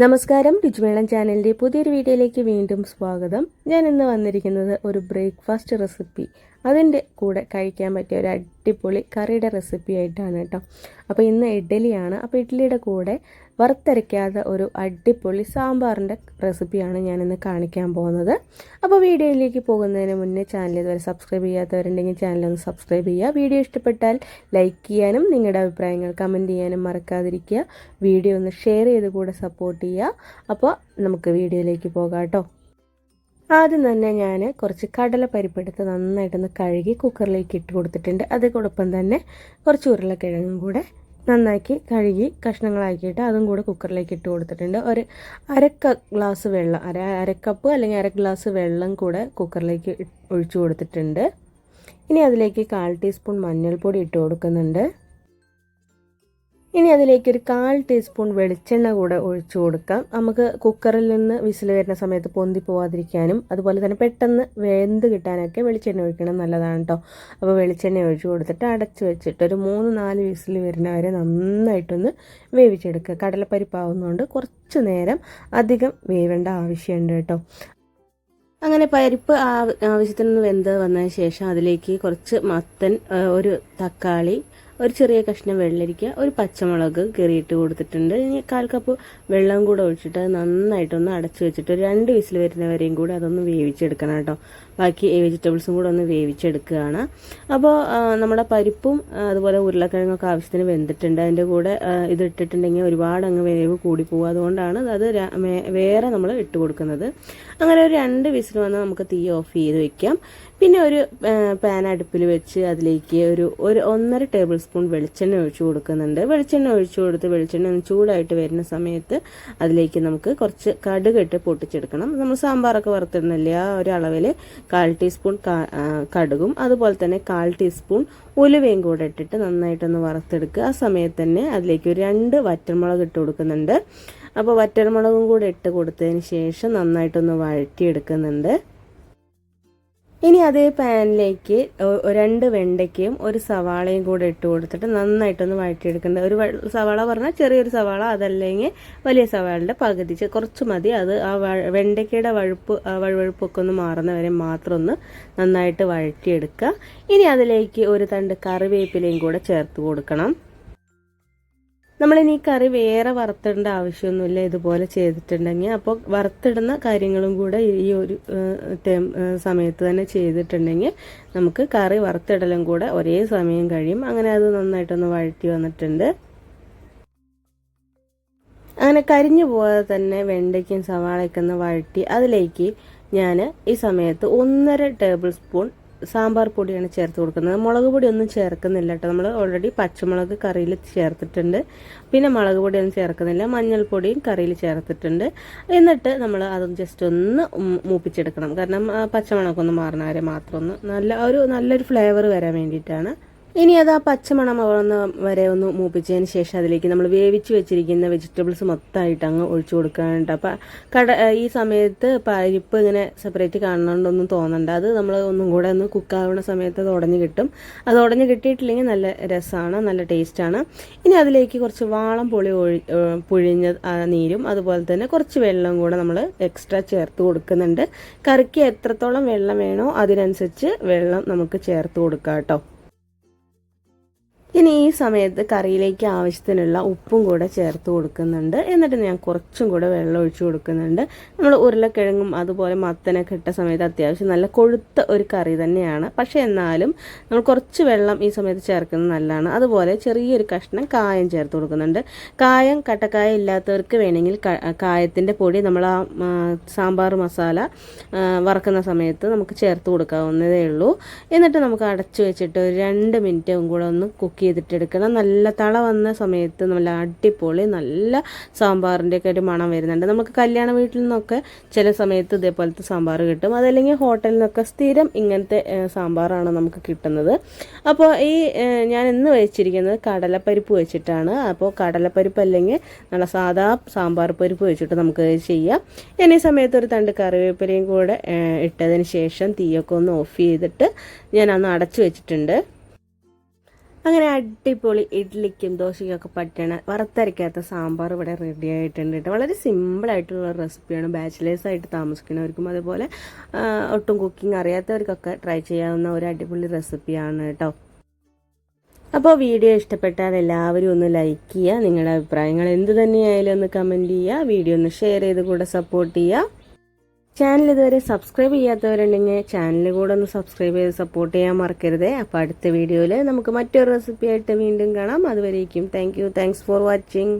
നമസ്കാരം. രുചിമേളം ചാനലിന്റെ പുതിയൊരു വീഡിയോയിലേക്ക് വീണ്ടും സ്വാഗതം. ഞാൻ ഇന്ന് വന്നിരിക്കുന്നത് ഒരു ബ്രേക്ക്ഫാസ്റ്റ് റെസിപ്പി. അതിന്റെ കൂടെ കഴിക്കാൻ പറ്റിയ ഒരു അടിപൊളി കറിയുടെ റെസിപ്പി ആയിട്ടാണ് കേട്ടോ. അപ്പോൾ ഇന്ന് ഇഡ്ഡലിയാണ്. അപ്പോൾ ഇഡ്ഡലിയുടെ കൂടെ വറുത്തരയ്ക്കാത്ത ഒരു അടിപൊളി സാമ്പാറിന്റെ റെസിപ്പിയാണ് ഞാനിന്ന് കാണിക്കാൻ പോകുന്നത്. അപ്പോൾ വീഡിയോയിലേക്ക് പോകുന്നതിന് മുന്നേ ചാനൽ ഇതുവരെ സബ്സ്ക്രൈബ് ചെയ്യാത്തവരുണ്ടെങ്കിൽ ചാനൽ ഒന്ന് സബ്സ്ക്രൈബ് ചെയ്യുക. വീഡിയോ ഇഷ്ടപ്പെട്ടാൽ ലൈക്ക് ചെയ്യാനും നിങ്ങളുടെ അഭിപ്രായങ്ങൾ കമന്റ് ചെയ്യാനും മറക്കാതിരിക്കുക. വീഡിയോ ഒന്ന് ഷെയർ ചെയ്ത് കൂടെ സപ്പോർട്ട് ചെയ്യുക. അപ്പോൾ നമുക്ക് വീഡിയോയിലേക്ക് പോകാം കേട്ടോ. ആദ്യം തന്നെ ഞാൻ കുറച്ച് കടലപ്പരിപ്പെടുത്ത് നന്നായിട്ടൊന്ന് കഴുകി കുക്കറിലേക്ക് ഇട്ട് കൊടുത്തിട്ടുണ്ട്. അതോടൊപ്പം തന്നെ കുറച്ച് ഉരുളക്കിഴങ്ങും കൂടെ നന്നാക്കി കഴുകി കഷ്ണങ്ങളാക്കിയിട്ട് അതും കൂടെ കുക്കറിലേക്ക് ഇട്ട് കൊടുത്തിട്ടുണ്ട്. ഒരു അരക്ക ഗ്ലാസ് വെള്ളം അര അരക്കപ്പ് അല്ലെങ്കിൽ അര ഗ്ലാസ് വെള്ളം കൂടെ കുക്കറിലേക്ക് ഒഴിച്ചു കൊടുത്തിട്ടുണ്ട്. ഇനി അതിലേക്ക് കാൽ ടീസ്പൂൺ മഞ്ഞൾപ്പൊടി ഇട്ട് കൊടുക്കുന്നുണ്ട്. ഇനി അതിലേക്ക് ഒരു കാൽ ടീസ്പൂൺ വെളിച്ചെണ്ണ കൂടെ ഒഴിച്ചു കൊടുക്കാം. നമുക്ക് കുക്കറിൽ നിന്ന് വിസിൽ വരുന്ന സമയത്ത് പൊന്തി പോവാതിരിക്കാനും അതുപോലെ തന്നെ പെട്ടെന്ന് വെന്ത് കിട്ടാനൊക്കെ വെളിച്ചെണ്ണ ഒഴിക്കണം നല്ലതാണ് കേട്ടോ അപ്പോൾ വെളിച്ചെണ്ണ ഒഴിച്ചു കൊടുത്തിട്ട് അടച്ചു വെച്ചിട്ട് ഒരു മൂന്ന് നാല് വിസിൽ വരുന്നവരെ നന്നായിട്ടൊന്ന് വേവിച്ചെടുക്കുക. കടലപ്പരിപ്പാവുന്നതുകൊണ്ട് കുറച്ച് നേരം അധികം വേവേണ്ട ആവശ്യമുണ്ട് കേട്ടോ അങ്ങനെ പരിപ്പ് ആവശ്യത്തിന് വെന്ത് വന്നതിന് ശേഷം അതിലേക്ക് കുറച്ച് മത്തൻ ഒരു തക്കാളി ഒരു ചെറിയ കഷ്ണം വെള്ളരിക്ക ഒരു പച്ചമുളക് കീറിയിട്ട് കൊടുത്തിട്ടുണ്ട്. ഇനി കാൽ കപ്പ് വെള്ളം കൂടെ ഒഴിച്ചിട്ട് നന്നായിട്ടൊന്ന് അടച്ചു വെച്ചിട്ട് രണ്ട് വിസിൽ വരുന്നവരെയും കൂടെ അതൊന്ന് വേവിച്ചെടുക്കണം കേട്ടോ. ബാക്കി വെജിറ്റബിൾസും കൂടെ ഒന്ന് വേവിച്ചെടുക്കുകയാണ്. അപ്പോൾ നമ്മുടെ പരിപ്പും അതുപോലെ ഉരുളക്കിഴങ്ങൊക്കെ ആവശ്യത്തിന് വെന്തിട്ടുണ്ട്. അതിന്റെ കൂടെ ഇത് ഇട്ടിട്ടുണ്ടെങ്കിൽ ഒരുപാട് അങ്ങ് വേവ് കൂടി പോകും. അതുകൊണ്ടാണ് അത് വേറെ നമ്മൾ ഇട്ട് കൊടുക്കുന്നത്. അങ്ങനെ ഒരു രണ്ട് വിസിൽ വന്നാൽ നമുക്ക് തീ ഓഫ് ചെയ്ത് വെക്കാം. പിന്നെ ഒരു പാൻ അടുപ്പിൽ വെച്ച് അതിലേക്ക് ഒരു ഒരു ഒന്നര ടേബിൾ സ്പൂൺ വെളിച്ചെണ്ണ ഒഴിച്ചു കൊടുക്കുന്നുണ്ട്. വെളിച്ചെണ്ണ ഒഴിച്ചു കൊടുത്ത് വെളിച്ചെണ്ണ ചൂടായിട്ട് വരുന്ന സമയത്ത് അതിലേക്ക് നമുക്ക് കുറച്ച് കടുക് ഇട്ട് പൊട്ടിച്ചെടുക്കണം. നമ്മൾ സാമ്പാറൊക്കെ വറുത്തിടുന്നില്ലേ ആ ഒരു അളവിൽ കാൽ ടീസ്പൂൺ കടുകും അതുപോലെ തന്നെ കാൽ ടീസ്പൂൺ ഉലുവയും കൂടെ ഇട്ടിട്ട് നന്നായിട്ടൊന്ന് വറുത്തെടുക്കുക. ആ സമയത്ത് തന്നെ അതിലേക്ക് ഒരു രണ്ട് വറ്റൽമുളക് ഇട്ട് കൊടുക്കുന്നുണ്ട്. അപ്പോൾ വറ്റൽമുളകും കൂടെ ഇട്ട് കൊടുത്തതിന് ശേഷം നന്നായിട്ടൊന്ന് വഴറ്റിയെടുക്കുന്നുണ്ട്. ഇനി അതേ പാനിലേക്ക് രണ്ട് വെണ്ടയ്ക്കയും ഒരു സവാളയും കൂടെ ഇട്ട് കൊടുത്തിട്ട് നന്നായിട്ടൊന്ന് വഴറ്റിയെടുക്കേണ്ട ഒരു സവാള പറഞ്ഞാൽ ചെറിയൊരു സവാള അതല്ലെങ്കിൽ വലിയ സവാളയുടെ പകുതി. കുറച്ച് മതി. അത് ആ വെണ്ടയ്ക്കയുടെ വഴുപ്പ് വഴുവഴുപ്പൊക്കെ ഒന്ന് മാറുന്ന വരെ മാത്രം ഒന്ന് നന്നായിട്ട് വഴറ്റിയെടുക്കുക. ഇനി അതിലേക്ക് ഒരു തണ്ട് കറിവേപ്പിലയും കൂടെ ചേർത്ത് കൊടുക്കണം. നമ്മളിനി കറി വേറെ വറുത്തിടേണ്ട ആവശ്യമൊന്നുമില്ല ഇതുപോലെ ചെയ്തിട്ടുണ്ടെങ്കിൽ. അപ്പോൾ വറുത്തിടുന്ന കാര്യങ്ങളും കൂടെ ഈ ഒരു സമയത്ത് തന്നെ ചെയ്തിട്ടുണ്ടെങ്കിൽ നമുക്ക് കറി വറുത്തിടലും കൂടെ ഒരേ സമയം കഴിയും. അങ്ങനെ അത് നന്നായിട്ടൊന്ന് വഴറ്റി വന്നിട്ടുണ്ട്. അങ്ങനെ കരിഞ്ഞു പോകാതെ തന്നെ വെണ്ടയ്ക്കും സവാളയ്ക്കൊന്ന് വഴറ്റി അതിലേക്ക് ഞാൻ ഈ സമയത്ത് ഒന്നര ടേബിൾ സ്പൂൺ സാമ്പാർ പൊടിയാണ് ചേർത്ത് കൊടുക്കുന്നത്. മുളക് പൊടി ഒന്നും ചേർക്കുന്നില്ല കേട്ടോ നമ്മൾ ഓൾറെഡി പച്ചമുളക് കറിയിൽ ചേർത്തിട്ടുണ്ട്. പിന്നെ മുളക് പൊടിയൊന്നും ചേർക്കുന്നില്ല. മഞ്ഞൾപ്പൊടിയും കറിയിൽ ചേർത്തിട്ടുണ്ട്. എന്നിട്ട് നമ്മൾ അത് ജസ്റ്റ് ഒന്ന് മൂപ്പിച്ചെടുക്കണം. കാരണം പച്ചമുളകൊന്ന് മാറുന്ന വരെ മാത്രം ഒന്ന് നല്ല ഒരു നല്ലൊരു ഫ്ലേവർ വരാൻ വേണ്ടിയിട്ടാണ്. ഇനി അത് ആ പച്ചമണം അവർന്ന് വരെ ഒന്ന് മൂപ്പിച്ചതിന് ശേഷം അതിലേക്ക് നമ്മൾ വേവിച്ച് വെച്ചിരിക്കുന്ന വെജിറ്റബിൾസ് മൊത്തമായിട്ട് അങ്ങ് ഒഴിച്ചു കൊടുക്കാനുണ്ട്. അപ്പം കട ഈ സമയത്ത് പരിപ്പ് ഇങ്ങനെ സെപ്പറേറ്റ് കാണണമെന്നൊന്നും തോന്നണ്ട. അത് നമ്മൾ ഒന്നും കൂടെ ഒന്ന് കുക്കാവുന്ന സമയത്ത് അത് ഉടഞ്ഞ് കിട്ടും. അത് ഉടഞ്ഞ് കിട്ടിയിട്ടില്ലെങ്കിൽ നല്ല രസമാണ് നല്ല ടേസ്റ്റാണ് ഇനി അതിലേക്ക് കുറച്ച് വാളം പൊളി ഒഴി പുഴിഞ്ഞ നീരും അതുപോലെ തന്നെ കുറച്ച് വെള്ളം കൂടെ നമ്മൾ എക്സ്ട്രാ ചേർത്ത് കൊടുക്കുന്നുണ്ട്. കറിക്ക് എത്രത്തോളം വെള്ളം വേണോ അതിനനുസരിച്ച് വെള്ളം നമുക്ക് ചേർത്ത് കൊടുക്കാം കേട്ടോ. ഇനി ഈ സമയത്ത് കറിയിലേക്ക് ആവശ്യത്തിനുള്ള ഉപ്പും കൂടെ ചേർത്ത് കൊടുക്കുന്നുണ്ട്. എന്നിട്ട് ഞാൻ കുറച്ചും കൂടെ വെള്ളം ഒഴിച്ചു കൊടുക്കുന്നുണ്ട്. നമ്മൾ ഉരുളക്കിഴങ്ങും അതുപോലെ മത്തനൊക്കെ ഇട്ട സമയത്ത് അത്യാവശ്യം നല്ല കൊഴുത്ത ഒരു കറി തന്നെയാണ്. പക്ഷേ എന്നാലും നമ്മൾ കുറച്ച് വെള്ളം ഈ സമയത്ത് ചേർക്കുന്നത് നല്ലതാണ്. അതുപോലെ ചെറിയൊരു കഷ്ണം കായം ചേർത്ത് കൊടുക്കുന്നുണ്ട്. കായം കട്ടക്കായ ഇല്ലാത്തവർക്ക് വേണമെങ്കിൽ കായത്തിന്റെ പൊടി നമ്മൾ ആ സാമ്പാർ മസാല വറക്കുന്ന സമയത്ത് നമുക്ക് ചേർത്ത് കൊടുക്കാവുന്നതേ ഉള്ളൂ. എന്നിട്ട് നമുക്ക് അടച്ചു വെച്ചിട്ട് ഒരു രണ്ട് മിനിറ്റും കൂടെ ഒന്ന് കുക്ക് കുക്ക് ചെയ്തിട്ടെടുക്കണം നല്ല തള വന്ന സമയത്ത് നല്ല അടിപൊളി നല്ല സാമ്പാറിന്റെയൊക്കെ ഒരു മണം വരുന്നുണ്ട്. നമുക്ക് കല്യാണ വീട്ടിൽ നിന്നൊക്കെ ചില സമയത്ത് ഇതേപോലത്തെ സാമ്പാർ കിട്ടും. അതല്ലെങ്കിൽ ഹോട്ടലിൽ നിന്നൊക്കെ സ്ഥിരം ഇങ്ങനത്തെ സാമ്പാറാണ് നമുക്ക് കിട്ടുന്നത്. അപ്പോൾ ഈ ഞാൻ ഇന്ന് വെച്ചിരിക്കുന്നത് കടലപ്പരിപ്പ് വെച്ചിട്ടാണ്. അപ്പോൾ കടലപ്പരിപ്പ് അല്ലെങ്കിൽ നല്ല സാധാ സാമ്പാർ പരിപ്പ് വെച്ചിട്ട് നമുക്ക് ചെയ്യാം. ഇനി സമയത്ത് ഒരു തണ്ട് കറിവേപ്പിലയും കൂടെ ഇട്ടതിന് ശേഷം തീയൊക്കെ ഒന്ന് ഓഫ് ചെയ്തിട്ട് ഞാൻ അന്ന് അടച്ചു വെച്ചിട്ടുണ്ട്. അങ്ങനെ അടിപൊളി ഇഡ്ഡലിക്കും ദോശയ്ക്കൊക്കെ പറ്റണ വറുത്തരയ്ക്കാത്ത സാമ്പാർ ഇവിടെ റെഡി ആയിട്ടുണ്ട് കേട്ടോ. വളരെ സിമ്പിളായിട്ടുള്ള റെസിപ്പിയാണ് ബാച്ചിലേഴ്സ് ആയിട്ട് താമസിക്കുന്നവർക്കും അതുപോലെ ഒട്ടും കുക്കിംഗ് അറിയാത്തവർക്കൊക്കെ ട്രൈ ചെയ്യാവുന്ന ഒരു അടിപൊളി റെസിപ്പിയാണ് കേട്ടോ. അപ്പോൾ വീഡിയോ ഇഷ്ടപ്പെട്ടാൽ എല്ലാവരും ഒന്ന് ലൈക്ക് ചെയ്യുക. നിങ്ങളുടെ അഭിപ്രായങ്ങൾ എന്ത് തന്നെയായാലും ഒന്ന് കമന്റ് ചെയ്യുക. വീഡിയോ ഒന്ന് ഷെയർ ചെയ്ത് കൂടെ സപ്പോർട്ട് ചെയ്യുക. ചാനൽ ഇതുവരെ സബ്സ്ക്രൈബ് ചെയ്യാത്തവരുണ്ടെങ്കിൽ ചാനൽ കൂടെ ഒന്ന് സബ്സ്ക്രൈബ് ചെയ്ത് സപ്പോർട്ട് ചെയ്യാൻ മറക്കരുത്. അപ്പോൾ അടുത്ത വീഡിയോയിൽ നമുക്ക് മറ്റൊരു റെസിപ്പി ആയിട്ട് വീണ്ടും കാണാം. അതുവരേക്കും thank you thanks for watching